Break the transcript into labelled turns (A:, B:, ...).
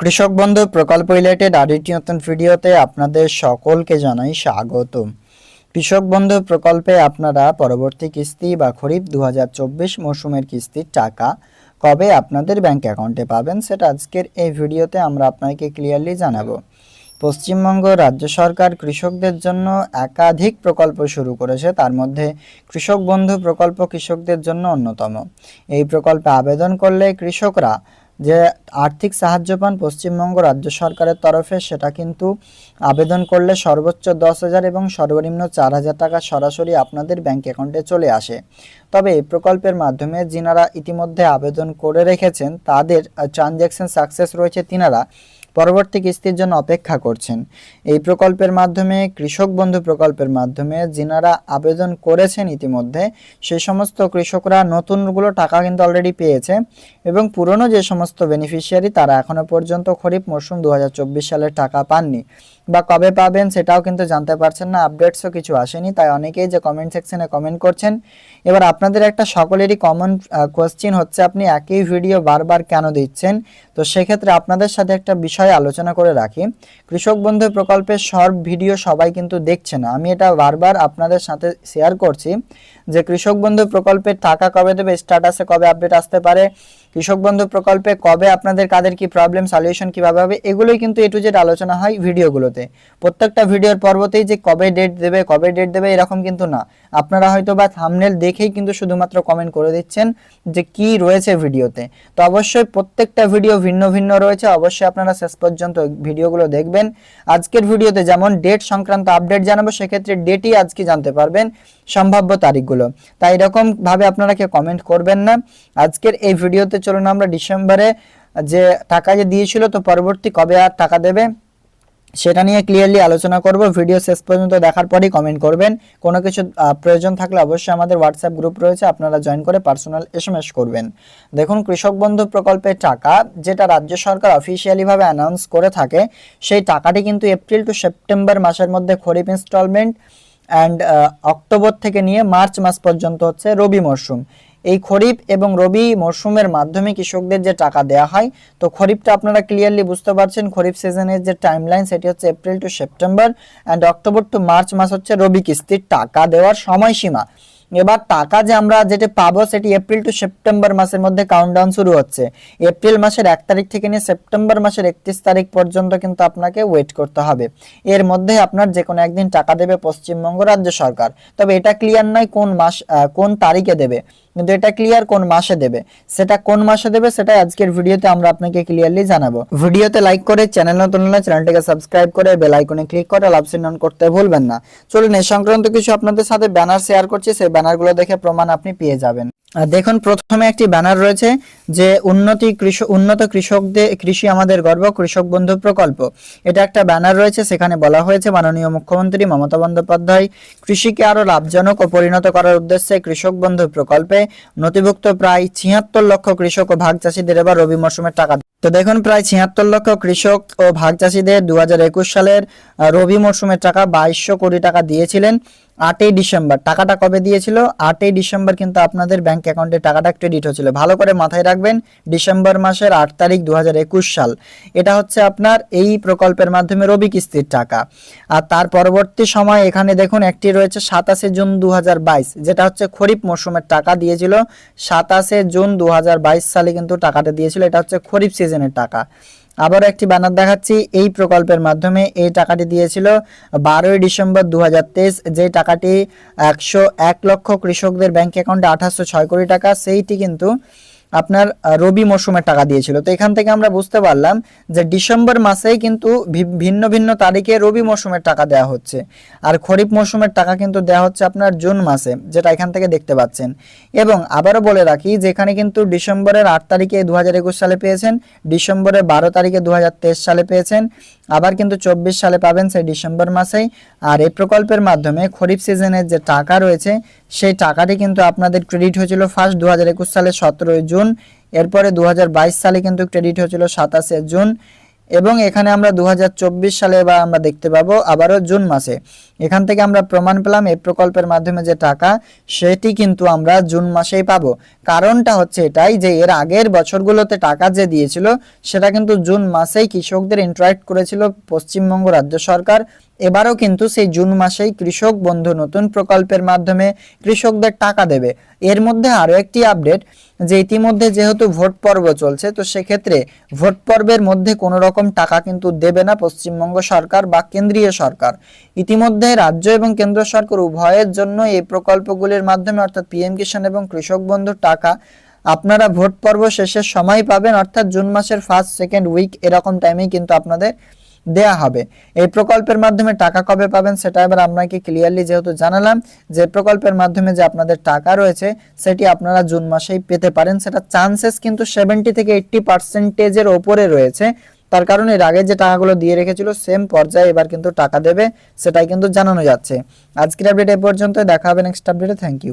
A: কৃষক বন্ধু প্রকল্প রিলেটেড আরেকটি নতুন ভিডিওতে আপনাদের সকলকে জানাই স্বাগত। কৃষক বন্ধু প্রকল্পে আপনারা পরবর্তী কিস্তি বা খরিফ দু মৌসুমের কিস্তির টাকা কবে আপনাদের ব্যাংক অ্যাকাউন্টে পাবেন সেটা আজকের এই ভিডিওতে আমরা আপনাকে ক্লিয়ারলি জানাব। পশ্চিমবঙ্গ রাজ্য সরকার কৃষকদের জন্য একাধিক প্রকল্প শুরু করেছে, তার মধ্যে কৃষক বন্ধু প্রকল্প কৃষকদের জন্য অন্যতম। এই প্রকল্পে আবেদন করলে কৃষকরা যে আর্থিক সাহায্য পান পশ্চিমবঙ্গ রাজ্য সরকারের তরফে, সেটা কিন্তু আবেদন করলে সর্বোচ্চ দশ হাজার এবং সর্বনিম্ন চার হাজার টাকা সরাসরি আপনাদের ব্যাংক অ্যাকাউন্টে চলে আসে। তবে এই প্রকল্পের মাধ্যমে যিনারা ইতিমধ্যে আবেদন করে রেখেছেন, তাদের ট্রানজ্যাকশন সাকসেস রয়েছে তিনারা। পরবর্তী কিস্তির জন্য অপেক্ষা করছেন। এই প্রকল্পের মাধ্যমে, কৃষক বন্ধু প্রকল্পের মাধ্যমে যিনারা আবেদন করেছেন ইতিমধ্যে সেই সমস্ত কৃষকরা নতুনগুলো টাকা কিন্তু অলরেডি পেয়েছে এবং পুরনো যে সমস্ত বেনিফিশিয়ারি তারা এখনও পর্যন্ত খরিফ মরশুম দু সালের টাকা পাননি। বা কবে পাবেন সেটাও কিন্তু জানতে পারছেন না আপডেটসও কিছু আসেনি, তাই অনেকেই যে কমেন্ট সেকশনে কমেন্ট করছেন। এবার আপনাদের একটা সকলেরই কমন কোয়েশ্চেন হচ্ছে, আপনি একই ভিডিও বারবার কেন দিচ্ছেন? তো সেক্ষেত্রে আপনাদের সাথে একটা বিষয় আলোচনা করে রাখি। কৃষক বন্ধু প্রকল্পের সব ভিডিও সবাই কিন্তু দেখছে না। আমি এটা বারবার আপনাদের সাথে শেয়ার করছি যে কৃষক বন্ধু প্রকল্পের টাকা কবে দেবে স্ট্যাটাসে কবে আপডেট আসতে পারে কৃষক বন্ধু প্রকল্পে কবে আপনাদের কাদের কি প্রবলেম সলিউশন কীভাবে হবে, এগুলোই কিন্তু এ টু জেড আলোচনা হয় ভিডিওগুলোতে। প্রত্যেকটা ভিডিওর পর্বতেই যে কবে ডেট দেবে, কবে ডেট দেবে, এরকম কিন্তু না। আপনারা হয়তো বা থামনেল দেখেই কিন্তু শুধুমাত্র কমেন্ট করে দিচ্ছেন যে কি রয়েছে ভিডিওতে। তো অবশ্যই প্রত্যেকটা ভিডিও ভিন্ন ভিন্ন রয়েছে, অবশ্যই আপনারা শেষ পর্যন্ত ভিডিওগুলো দেখবেন। আজকের ভিডিওতে যেমন ডেট সংক্রান্ত আপডেট জানাব, সেক্ষেত্রে ডেটই আজকে জানতে পারবেন সম্ভাব্য তারিখগুলো। তাই এরকমভাবে আপনারা কেউ কমেন্ট করবেন না। আজকের এই ভিডিওতে চলুন আমরা ডিসেম্বরে যে টাকা যে দিয়েছিল, তো পরবর্তী কবে আর টাকা দেবে, সেটা নিয়ে ক্লিয়ারলি আলোচনা করব। ভিডিও শেষ পর্যন্ত দেখার পরেই কমেন্ট করবেন। কোনো কিছু প্রয়োজন থাকলে অবশ্যই আমাদের হোয়াটসঅ্যাপ গ্রুপ রয়েছে, আপনারা জয়েন করে পার্সোনাল এসএমএস করবেন। দেখুন, কৃষক বন্ধু প্রকল্পের টাকা, যেটা রাজ্য সরকার অফিসিয়ালিভাবে অ্যানাউন্স করে থাকে, সেই টাকাটি কিন্তু এপ্রিল টু সেপ্টেম্বর মাসের মধ্যে খরিফ ইনস্টলমেন্ট অ্যান্ড অক্টোবর থেকে নিয়ে মার্চ মাস পর্যন্ত হচ্ছে রবি মরশুম এই খরিফ এবং রবি মরশুমের মাধ্যমে কৃষকদের যে টাকা দেওয়া হয়, তো খরিফটা আপনারা ক্লিয়ারলি বুঝতে পারছেন, খরিফ সিজনের যে টাইমলাইন সেটি হচ্ছে April to September and October to March মাস হচ্ছে রবি কিস্তির টাকা দেওয়ার সময়সীমা। এবার টাকা যে আমরা যেটা পাবো সেটি এপ্রিল টু সেপ্টেম্বর মাসের মধ্যে কাউন্টডাউন শুরু হচ্ছে। এপ্রিল মাসের এক তারিখ থেকে নিয়ে সেপ্টেম্বর মাসের একত্রিশ তারিখ পর্যন্ত কিন্তু আপনাকে ওয়েট করতে হবে। এর মধ্যে আপনার যে কোনো একদিন টাকা দেবে পশ্চিমবঙ্গ রাজ্য সরকার। তবে এটা ক্লিয়ার নয় কোন মাস কোন তারিখে দেবে। কিন্তু এটা ক্লিয়ার কোন মাসে দেবে? সেটা কোন মাসে দেবে সেটা আজকের ভিডিওতে আমরা আপনাকে ক্লিয়ারলি জানাব। ভিডিওতে লাইক করে চ্যানেল নতুন হলে চ্যানেলটিকে সাবস্ক্রাইব করে বেল আইকনে ক্লিক করে লাভ চিহ্ন করতে ভুলবেন না। চলুন, এই সংক্রান্ত কিছু আপনাদের সাথে ব্যানার শেয়ার করছি, সেই ব্যানারগুলো দেখে প্রমাণ আপনি পেয়ে যাবেন। দেখুন, প্রথমে একটি ব্যানার রয়েছে যে উন্নতি কৃষক, উন্নত কৃষকদের, কৃষি আমাদের গর্ব, কৃষক বন্ধু প্রকল্প। এটা একটা ব্যানার রয়েছে, সেখানে বলা হয়েছে মাননীয় মুখ্যমন্ত্রী মমতা বন্দ্যোপাধ্যায় কৃষিকে আরও লাভজনক ও পরিণত করার উদ্দেশ্যে কৃষক বন্ধু প্রকল্পে নথিভুক্ত প্রায় ছিয়াত্তর লক্ষ কৃষক ও ভাগ চাষিদের এবার রবি মরশুমের টাকা তো দেখুন, প্রায় ছিয়াত্তর লক্ষ কৃষক ও ভাগ চাষিদের দু সালের রবি মরশুমের টাকা বাইশশো কোটি টাকা দিয়েছিলেন। আটই ডিসেম্বর। টাকাটা কবে দিয়েছিল? আটই ডিসেম্বর কিন্তু আপনাদের ব্যাংক অ্যাকাউন্টে টাকাটা ক্রেডিট হয়েছিল। ভালো করে মাথায় রাখবেন, ডিসেম্বর মাসের আট তারিখ দু হাজার একুশ সাল। এটা হচ্ছে আপনার এই প্রকল্পের মাধ্যমে রবি কিস্তির টাকা। আর তার পরবর্তী সময় এখানে দেখুন, একটি রয়েছে সাতাশে জুন দু হাজার বাইশ, যেটা হচ্ছে খরিফ মরশুমের টাকা দিয়েছিল। সাতাশে জুন দু হাজার বাইশ সালে কিন্তু টাকাটা দিয়েছিল। এটা হচ্ছে খরিফ সিজনের টাকা। আবারও একটি ব্যানার দেখাচ্ছি। এই প্রকল্পের মাধ্যমে এই টাকাটি দিয়েছিল বারোই ডিসেম্বর দু হাজার তেইশ। যে টাকাটি একশো এক লক্ষ কৃষকদের ব্যাংক অ্যাকাউন্টে আঠাশশো ছয় কোটি টাকা, সেইটি কিন্তু আপনার রবি মরশুমের টাকা দিয়েছিল। তো এখান থেকে আমরা বুঝতে পারলাম যে ডিসেম্বর মাসেই কিন্তু ভিন্ন ভিন্ন তারিখে রবি মরশুমের টাকা দেওয়া হচ্ছে। আর খরিফ মরশুমের টাকা কিন্তু দেওয়া হচ্ছে আপনার জুন মাসে, যেটা এখান থেকে দেখতে পাচ্ছেন। এবং আবারও বলে রাখি, যেখানে কিন্তু ডিসেম্বরের আট তারিখে দু হাজার একুশ সালে পেয়েছেন, ডিসেম্বরের বারো তারিখে দু হাজার তেইশ সালে পেয়েছেন, আবার কিন্তু চব্বিশ সালে পাবেন সেই ডিসেম্বর মাসেই। আর এই প্রকল্পের মাধ্যমে খরিফ সিজনের যে টাকা রয়েছে সেই টাকাটি কিন্তু আপনাদের ক্রেডিট হয়েছিল ফার্স্ট দু হাজার একুশ সালে সতেরোই জুন, এরপরে দু হাজার বাইশ সালে কিন্তু ক্রেডিট হয়েছিল সাতাশে জুন এবং এখানে আমরা দু হাজার চব্বিশ সালে এবার আমরা দেখতে পাবো আবারও জুন মাসে। এখান থেকে আমরা প্রমাণ পেলাম এই প্রকল্পের মাধ্যমে যে টাকা, সেটি কিন্তু আমরা জুন মাসেই পাবো। কারণটা হচ্ছে এটাই যে এর আগের বছরগুলোতে টাকা যে দিয়েছিল, সেটা কিন্তু জুন মাসেই কৃষকদের ইন্টারাক্ট করেছিল পশ্চিমবঙ্গ রাজ্য সরকার এবারও কিন্তু সেই জুন মাসেই কৃষক বন্ধু নতুন প্রকল্পের মাধ্যমে কৃষকদের টাকা দেবে। এর মধ্যে আরও একটি আপডেট, যে ইতিমধ্যে যেহেতু ভোট পর্ব চলছে, তো সেক্ষেত্রে ভোট পর্বের মধ্যে কোনো রকম টাকা কিন্তু দেবে না পশ্চিমবঙ্গ সরকার বা কেন্দ্রীয় সরকার। ইতিমধ্যে রাজ্য এবং কেন্দ্র সরকার উভয়ের জন্য এই প্রকল্পগুলির মাধ্যমে, অর্থাৎ পিএম কিষাণ এবং কৃষক বন্ধুর টাকা, আপনারা ভোট পর্ব শেষের সময় পাবেন, অর্থাৎ জুন মাসের ফার্স্ট সেকেন্ড উইক এরকম টাইমেই কিন্তু আপনাদের দেয়া হবে। এই প্রকল্পের মাধ্যমে টাকা কবে পাবেন সেটা এবার আপনাকে ক্লিয়ারলি যেহেতু জানালাম, যে প্রকল্পের মাধ্যমে যে আপনাদের টাকা রয়েছে, সেটি আপনারা জুন মাসেই পেতে পারেন। সেটা চান্সেস কিন্তু সেভেন্টি থেকে এইট্টি পার্সেন্টেজের ওপরে রয়েছে। তার কারণে এর আগে যে টাকাগুলো দিয়ে রেখেছিল সেম পর্যায়ে এবার কিন্তু টাকা দেবে, সেটাই কিন্তু জানানো যাচ্ছে। আজকের আপডেট এ পর্যন্ত দেখা হবে নেক্সট আপডেটে থ্যাংক ইউ